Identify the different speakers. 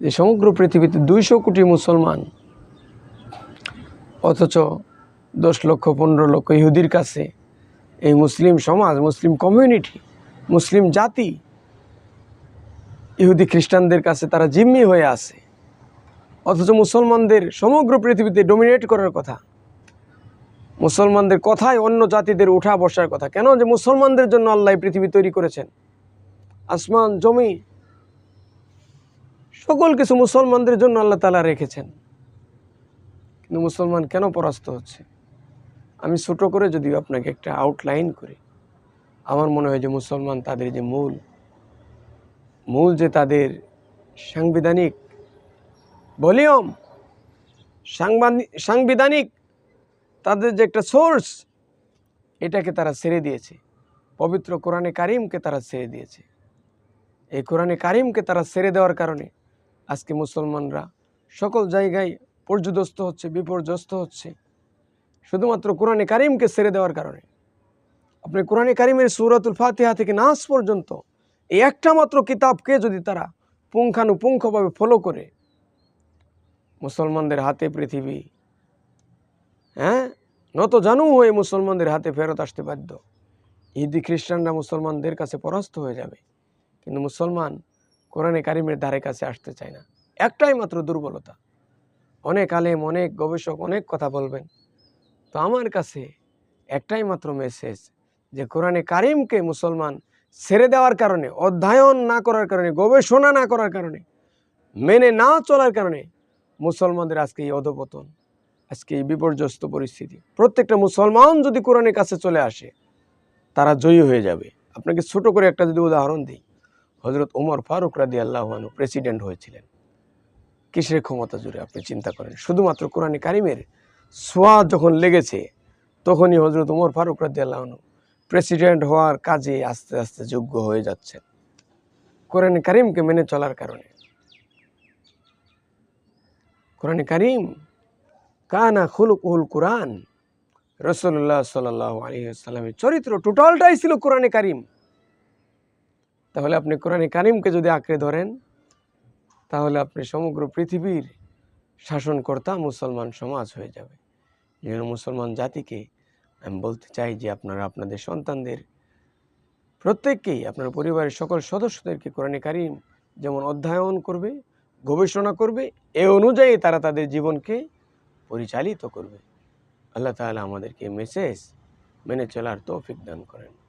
Speaker 1: যে সমগ্র পৃথিবীতে দুইশো কোটি মুসলমান, অথচ দশ লক্ষ, পনেরো লক্ষ ইহুদির কাছে এই মুসলিম সমাজ, মুসলিম কমিউনিটি, মুসলিম জাতি, ইহুদি খ্রিস্টানদের কাছে তারা জিম্মি হয়ে আছে। অথচ মুসলমানদের সমগ্র পৃথিবীতে ডোমিনেট করার কথা, মুসলমানদের কথায় অন্য জাতিদের উঠা বসার কথা। কেন? যে মুসলমানদের জন্য আল্লাহ পৃথিবী তৈরি করেছেন। আসমান, জমি সকল কিছু মুসলমানদের জন্য আল্লাহ তালা রেখেছেন। কিন্তু মুসলমান কেন পরাস্ত হচ্ছে? আমি ছোট করে যদি আপনাকে একটা আউটলাইন করি, আমার মনে হয় যে মুসলমান তাদের যে মূল মূল যে তাদের সাংবিধানিক ভলিউম সাংবিধানিক তাদের যে একটা সোর্স এটাকে তারা ছেড়ে দিয়েছে। পবিত্র কোরআনে কারিমকে তারা ছেড়ে দিয়েছে। এই কোরআনে কারিমকে তারা ছেড়ে দেওয়ার কারণে আজকে মুসলমানরা সকল জায়গায় পর্যদস্ত হচ্ছে, বিপর্যস্ত হচ্ছে। শুধুমাত্র কোরআনে কারিমকে ছেড়ে দেওয়ার কারণে। আপনি কোরআনে কারিমের সুরাতুল ফাতিহা থেকে নাস পর্যন্ত এই একটা মাত্র কিতাবকে যদি তারা পুঙ্খানুপুঙ্খভাবে ফলো করে, মুসলমানদের হাতে পৃথিবী হ্যাঁ? নত জানু হয়ে মুসলমানদের হাতে ফেরত আসতে বাধ্য। ইহুদি খ্রিস্টানরা মুসলমানদের কাছে পরাস্ত হয়ে যাবে। কিন্তু মুসলমান কোরআনে কারিমের ধারে কাছে আসতে চায় না। একটাই মাত্র দুর্বলতা। অনেক আলেম, অনেক গবেষক, অনেক কথা বলবেন। তো আমার কাছে একটাই মাত্র মেসেজ যে, কোরআনে কারিমকে মুসলমান ছেড়ে দেওয়ার কারণে, অধ্যয়ন না করার কারণে, গবেষণা না করার কারণে, মেনে না চলার কারণে মুসলমানদের আজকে এই অধপতন, আজকে এই বিপর্যস্ত পরিস্থিতি। প্রত্যেকটা মুসলমান যদি কোরআনের কাছে চলে আসে, তারা জয়ী হয়ে যাবে। আপনাকে ছোট করে একটা যদি উদাহরণ দিই। হজরত ওমর ফারুক রাদি আল্লাহানু প্রেসিডেন্ট হয়েছিলেন। কিসের ক্ষমতা জুড়ে আপনি চিন্তা করেন? শুধুমাত্র কোরআনে কারিমের সোয়া যখন লেগেছে, তখনই হজরত ওমর ফারুক রাদি আল্লাহানু প্রেসিডেন্ট হওয়ার কাজে আস্তে আস্তে যোগ্য হয়ে যাচ্ছেন। কোরআনে কারিমকে মেনে চলার কারণে। কোরআনে কারিম, কানা খুলুকুল কোরআন রসল্লাহ সাল্লাহ আলী সাল্লামের চরিত্র টোটালটাই ছিল কোরআনে কারিম। তাহলে আপনি কোরআনে কারিমকে যদি আঁকড়ে ধরেন, তাহলে আপনি সমগ্র পৃথিবীর শাসনকর্তা মুসলমান সমাজ হয়ে যাবে। এই মুসলমান জাতিকে আমি বলতে চাই যে আপনারা আপনাদের সন্তানদের প্রত্যেককেই, আপনার পরিবারের সকল সদস্যদেরকে কোরআনে কারিম যেমন অধ্যয়ন করবে, গবেষণা করবে, এ অনুযায়ী তারা তাদের জীবনকে পরিচালিত করবে। আল্লাহ তাআলা আমাদেরকে মেসেজ মেনে চলার তৌফিক দান করেন।